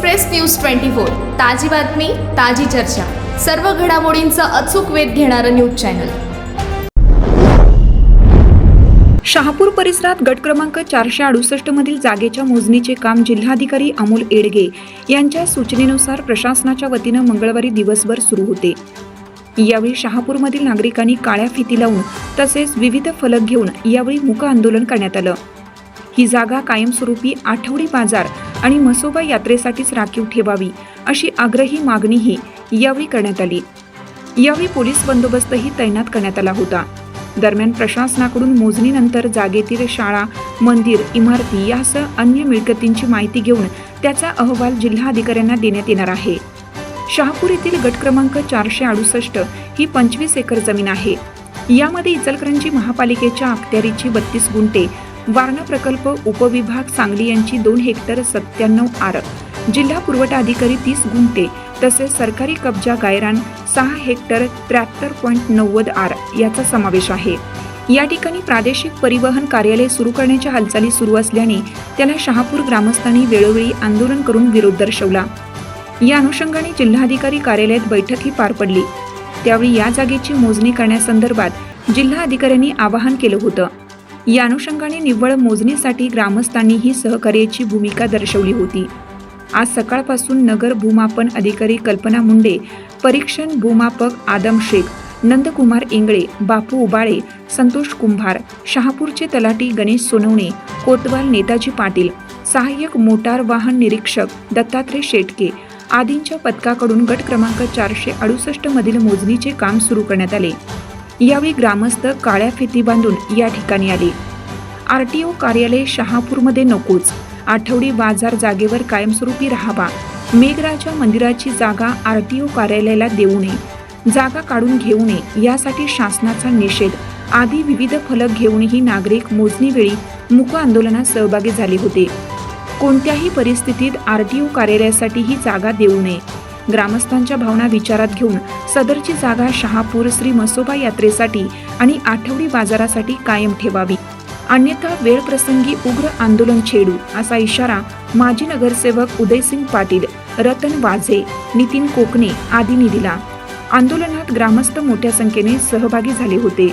Express news twenty four ताजी बातमी ताजी चर्चा. सर्व घडामोडींचा अचूक वेध घेणारं न्यूज चॅनल. शहापूर परिसरात गट क्रमांक चारशे अडुसष्ट मधील जागेच्या मोजणीचे काम जिल्हाधिकारी अमोल एडगे यांच्या सूचनेनुसार प्रशासनाच्या वतीनं मंगळवारी दिवसभर सुरू होते. यावेळी शहापूरमधील नागरिकांनी काळ्या फिती लावून तसेच विविध फलक घेऊन यावेळी मूक आंदोलन करण्यात आलं. ही जागा कायमस्वरूपी आठवडी बाजार आणि मसोबा यात्रेसाठीच राखीव ठेवावी अशी आग्रही मागणीही यावेळी करण्यात आली. यावेळी पोलीस बंदोबस्तही तैनात करण्यात आला होता. दरम्यान प्रशासनाकडून मोजणीनंतर जागेतील शाळा मंदिर इमारती यासह अन्य मिळकतींची माहिती घेऊन त्याचा अहवाल जिल्हाधिकाऱ्यांना देण्यात येणार आहे. शहापूर येथील गट क्रमांक चारशे अडुसष्ट ही पंचवीस एकर जमीन आहे. यामध्ये इचलकरंजी महापालिकेच्या अखत्यारीची बत्तीस गुंठे वारणा प्रकल्प उपविभाग सांगली यांची दोन हेक्टर सत्त्याण्णव आर. जिल्हा पुरवठा अधिकारी तीस गुंठे तसेच सरकारी कब्जा गायरान सहा हेक्टर त्र्याहत्तर पॉईंट नव्वद आर याचा समावेश आहे. या ठिकाणी प्रादेशिक परिवहन कार्यालय सुरू करण्याच्या हालचाली सुरू असल्याने त्याला शहापूर ग्रामस्थांनी वेळोवेळी आंदोलन करून विरोध दर्शवला. या अनुषंगाने जिल्हाधिकारी कार्यालयात बैठकही पार पडली. त्यावेळी या जागेची मोजणी करण्यासंदर्भात जिल्हा अधिकाऱ्यांनी आवाहन केलं होतं. या अनुषंगाने निव्वळ मोजणीसाठी ग्रामस्थांनीही सहकार्याची भूमिका दर्शवली होती. आज सकाळपासून नगर भूमापन अधिकारी कल्पना मुंडे परीक्षण भूमापक आदम शेख नंदकुमार इंगळे बापू उबाळे संतोष कुंभार शहापूरचे तलाटी गणेश सोनवणे कोतवाल नेताजी पाटील सहाय्यक मोटार वाहन निरीक्षक दत्तात्रय शेटके आदींच्या पथकाकडून गट क्रमांक चारशे अडुसष्ट मधील मोजणीचे काम सुरू करण्यात आले. यावेळी ग्रामस्थ काळ्या फिती बांधून या ठिकाणी आले. आरटीओ कार्यालय शहापूरमध्ये नकोच. आठवडी बाजार जागेवर कायमस्वरूपी राहावा. मेघराजा मंदिराची जागा आरटीओ कार्यालयाला देऊ नये. जागा काढून घेऊ नये यासाठी शासनाचा निषेध. आदी विविध फलक घेऊनही नागरिक मोजणीवेळी मुक आंदोलनात सहभागी झाले होते. कोणत्याही परिस्थितीत आरटीओ कार्यालयासाठी ही जागा देऊ नये. ग्रामस्थांच्या भावना विचारात घेऊन सदरची जागा शहापूर श्री मसोबा यात्रेसाठी आणि आठवडी बाजारासाठी कायम ठेवावी. अन्यथा वेळप्रसंगी उग्र आंदोलन छेडू असा इशारा माजी नगरसेवक उदयसिंग पाटील रतन वाझे नितीन कोकणे आदींनी दिला. आंदोलनात ग्रामस्थ मोठ्या संख्येने सहभागी झाले होते.